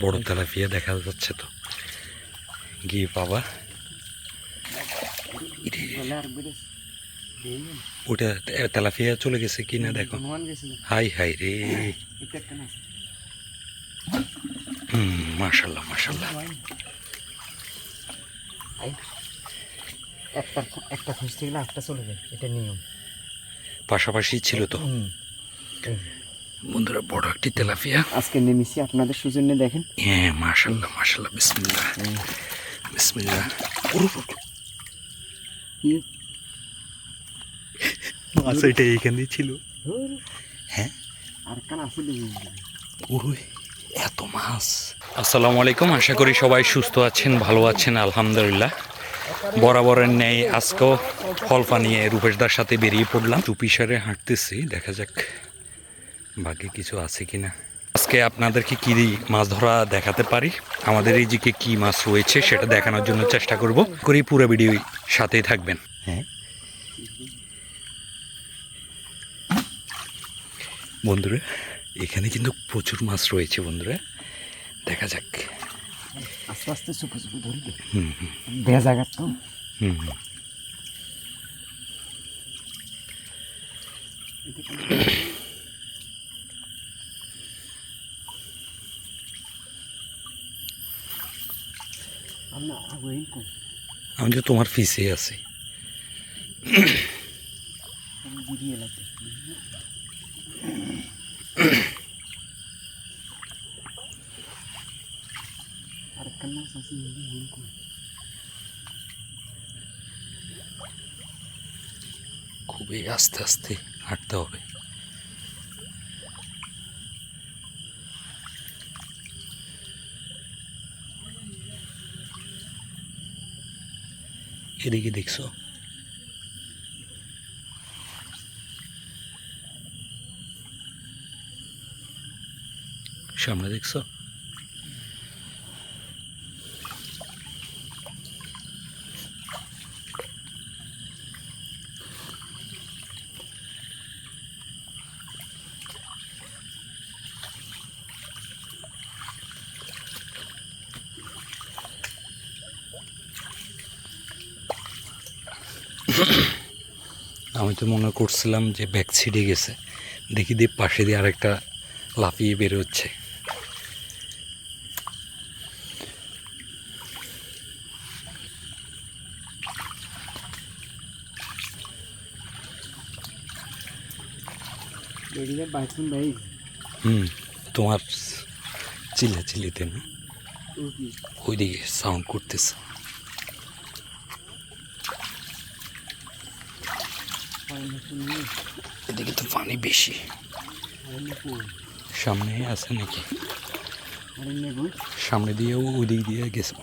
বড় তেলাপিয়া দেখা যাচ্ছে তো। গিয়ে পাবা। ওটা তেলাপিয়া চলে গেছে কি না দেখো। হাই হাই রে। মাশাল্লাহ মাশাল্লাহ। একটা একটা খুঁজতে গেলে একটা চলে যায়। এটা নিয়ম। পাশাপাশি ছিল তো। বন্ধুরা বড় একটি তেলাপিয়া। আজকে নেমেছি আপনাদের সৌজন্যে দেখেন। হ্যাঁ মাশাল্লাহ মাশাল্লাহ বিসমিল্লাহ। বিসমিল্লাহ। মাছ এটা এইখানে ছিল। হ্যাঁ? আর কান ওই এত মাছ। আসসালামু আলাইকুম আশা করি সবাই সুস্থ আছেন ভালো আছেন আলহামদুলিল্লাহ। বরাবরের ন্যায় আজকেও ফলফা নিয়ে রূপেশদার সাথে বেরিয়ে পড়লাম। টুপিসারে হাঁটতেছি দেখা যাক বাকি কিছু আছে কি না আজকে আপনাদেরকে কি মাছ ধরা দেখাতে পারি? আমাদের এই দিকে কি মাছ রয়েছে সেটা দেখানোর জন্য চেষ্টা করব। করি পুরো ভিডিও সাথেই থাকবেন। হ্যাঁ। বন্ধুরা এখানে কিন্তু প্রচুর মাছ রয়েছে বন্ধুরা। দেখা যাক। আস্তে আস্তে হুম হুম। বেজাগার তো। হুম হুম। আমি তো তোমার ফিসে আছি দিদি এলাকা আর কান্না আছে হুন কম খুবই আস্তে আস্তে হাঁটতে হবে। এদিকে দেখছ সামনে দেখছ আমি তো মনে করছিলাম যে ব্যাগ ছিঁড়ে গেছে। দেখি দিয়ে পাশে দিয়ে আরেকটা লাফিয়ে বেরোচ্ছে হুম তোমার চিল্লা চিল্লিতে না ওইদিকে সাউন্ড করতেছে। এদিকে তো পানি বেশি। সামনে আছে নাকি? সামনে দিয়েও ওদিক দিয়ে গেছে।